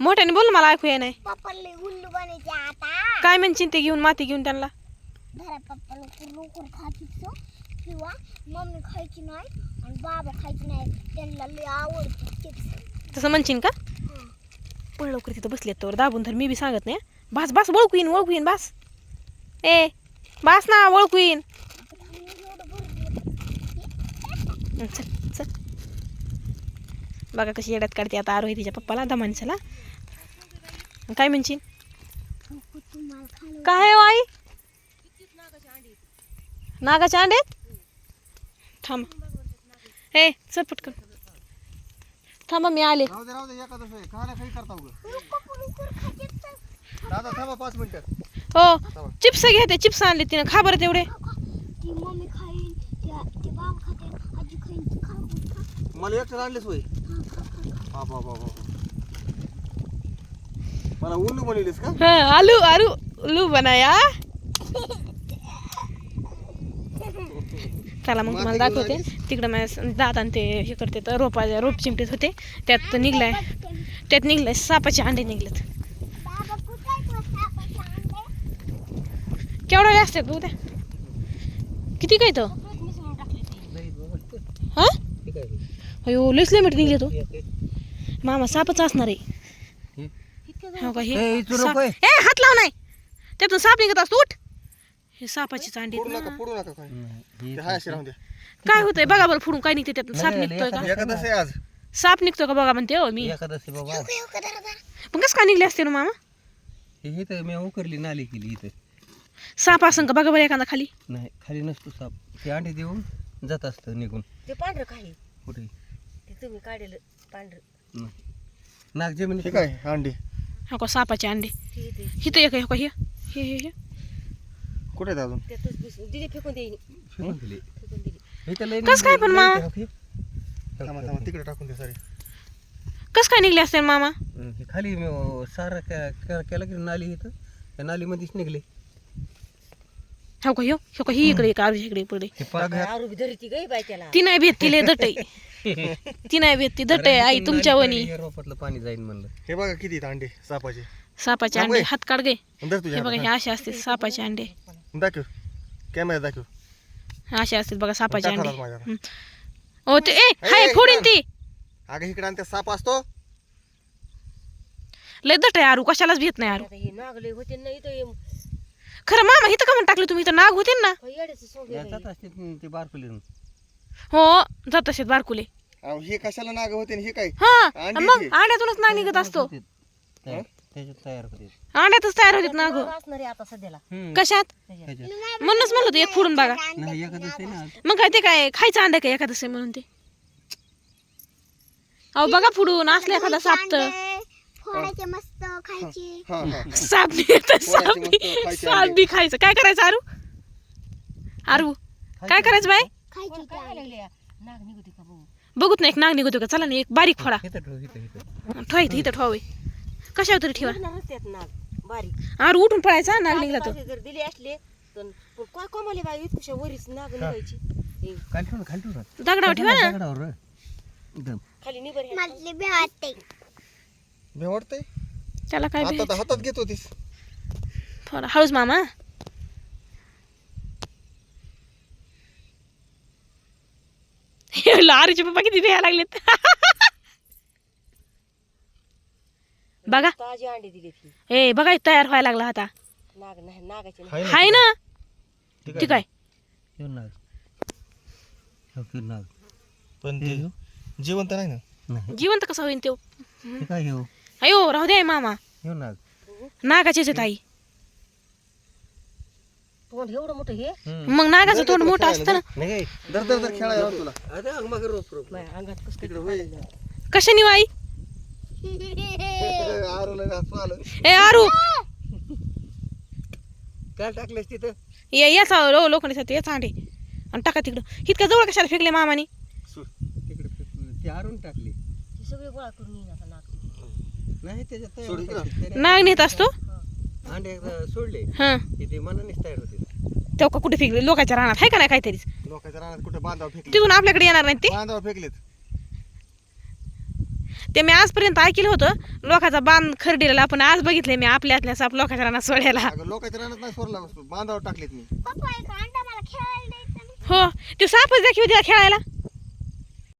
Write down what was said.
मोठ्याने बोल मला ऐकू ये नाही पप्पाला उल्लू बनायचे आता. काय म्हणशील ते घेऊन माती घेऊन त्यांना? धरा लवकर खायचो किंवा मम्मी खायची नाही आणि बाबा खायची नाही त्यांना लय आवडते चिप्स तसं म्हणशील का? पण लवकर तिथं बसले तर दाबून तर मी बी सांगत नाही. बास बास ओळखू येईन ओळखू येईन बास. ए बास ना ओळखू येईन. चल. बघा कशी येड्यात काढते आता आरोही तिच्या पप्पाला दमानच्याला काय म्हणशील? काय आहे हो आई? नागाचे अंडे थांब. ए चल पटकन थांबा मी आले. राहू दे राहू दे एखादं सोय खाण्या काही करता उगं. दादा थांबा पाच मिनिटं. हो चिप्स घेते चिप्स आणले तिनं. खा बरं तेवढे. ती मम्मी खाईन त्या ते बाबा खाते आजी खाईन ती खा खा मला एकटं आणलेच होय. बाबा बाबा मला ऊन बनवलीस का? हाँ आलू आलू आलू बनाया. चला मग तुम्हाला दाखवते. तिकडं माझ्या दात आणि ते हे करते तर रोपा रोप चिमटीत होते. त्यात निघलाय. त्यात निघलाय. सापाचे अंडे निघलेत. बाबा कुठे आहे तो सापाचा अंडे? केवढे असतात बघू त्या किती काय तो? हा? अयो लईच लिमिट निघले तो. मामा सापच असणार आहे. हो? का हे ए, साप- नको आहे. ए हात लाव नाही. त्यातून साप निघत असतो उठ. हे सापाची चांडी पुडू नका पुडू नका काय. ते हाय अशी राहून द्या काय होतंय? बघा बरं फोडून काय निघते त्यातून? साप निघतोय का? एखादं आहे आज. साप निघतोय का बघा म्हणते हो मी. एकादशी बाबा. पण कसं काय निघले असते ना मामा? हे इथं मी उकरली नाली केली इथं. साप असं का? बघा बरं एखादा खाली. नाही खाली नसतो साप. ते अंडे देऊन जात असतं निघून. ते पांढरं काही कुठे? ते तुम्ही काढलेलं पांढरं. हे काय अंडी. हो का सापाचे अंडे? हिथं एक आहे, हो का हे? हे हे हे. कुठे आहेत अजून? त्यातच घुसून दिले फेकून देईन फेकून दिली. फेकून दिली. इथं लय कसं काय पण मामा? हे- थांबा थांबा तिकडे टाकून दे सारी कसं काय निघले असते मामा? हे खाली सारा केला की नाली इथं? त्या नालीमध्येच निघले. हो का ह्यो हो का ही इकडे एक आरुष इकडे पुढे. हे पाक आरू धरी ती नाही भेट तिले दट ती नाही भेट ती दट आई तुमच्या वनी रोपातलं पाणी जाईन म्हणलं. हे बघा किती आहेत अंडे सापाचे. सापाचे अंडे. हात काढ गे. हे बघा हे. असे असते सापाचे अंडे. दाखव. कॅमेरा दाखव. असे असतात बघा सापाचे अंडे. ओ ते ए हाय फोडीन इकडं. ती अगं इकडे आणि साप असतो. लय दट आहे आरू. कशालाच भेट नाही आरू. हे नागले होते ना इथं खरं मामा इथं का म्हणून टाकलं तुम्ही? इथं नाग होते ना? जात असते ते बारकुली हो जात असेल बारकुले. अहो, हे कशाला नाग होते आणि हे काय? हा मग ते. अंड्यातूनच नाग निघत असतो. त्याच्यात तयार होते. अंड्यातच तयार होतात नाग असणार आहे आता सध्याला. कशात? त्याच्यात. म्हणूनच म्हणलं होतं एक फोडून बघा. नाही एखादं आहे ना मग काय ते काय खायचं अंडा काय एखादं म्हणून ते? अहो बघा फोडून असलं एखादा साप तर फोडायचे मस्त खायचे. हा हा साप निघत साप फोडायचे मस्त बी- खायचे साप अंडे. बी खायचं. काय करायचं आरू? आरू काय करायचं खायचे ते का बघू. बघूत ना एक नाग निघतो का चला ना एक बारीक फोडा. इथं ठेव इथं इथं. ठेवा इथं इथं ठेवावे कशावर तरी ठेवा. रस्त्यात नाग. बारीक. आरू उठून पडायचा नाग निघला तो. जर दिले असले तर पण काय कमाले बाई इतकुशा वरीच नाग निघायची. हे खाली ठेव ना खाली ठेव ना. दगडावर ठेवा ना. दगडावर रे. एकदम. खाली निबर. मला बी वाटते भे वाटतंय त्याला काय बी- हातात हातात घेत होतीस. फोडा हळूच मामा? आरूचे पप्पा किती द्यायला लागलेत. बघा. ताजी अंडी दिली ती. ए बघा तयार व्हायला लागला आता. नाग नाही नागाचे नाही. हाय ना ठीक आहे. नाग. हे की नाग. पण ते जिवंत नाही ना? नाही. जिवंत कसं होईन तो? हे काय हो अयो राहू दे मामा. नाग नागाचेच आहेत आई तोंड एवढं मोठं हे? मग नागाचं तोंड मोठं असतं ना? नाही दर दर दर खेळायला लावतो तुला अरे मग रोप रोप. माझ्या अंगात कसं तिकडे होय कशाने आई आरोला हसू आलं. ए आरू! काय टाकलेस तिथं? ये याचा लो लोखंडीसाठी याचा अंडे. आणि टाका तिकडं. इतक्या जवळ कशाला फेकले मामाने? तिकडे फेकून- ते आरून टाकले. ते सगळे गोळा करून येईन आता नाग नाही त्याच्यात तयार नाग नेत असतो? अंडे एकदा सोडले. हां. की ते मनानेच तयार होते तेव्हा का कुठे फेकले? लोकांच्या रानात आहे का नाही काहीतरी? लोकांच्या रानात कुठे बांधावर फेकले? तिथून आपल्याकडे येणार नाही ते? फेकलेत. ते मी आजपर्यंत ऐकलं होतं. लोकांचा बांध खरडीला पण आज बघितले. मी आपल्यातल्या साप लोकांच्या रानात सोडायला. अगं लोकांच्या रानात नाही सोडला बांधावर टाकलेत मी. पप्पा एक अंडा मला खेळायला द्यायचं ना हो तो सापच दाखव तिला खेळायला.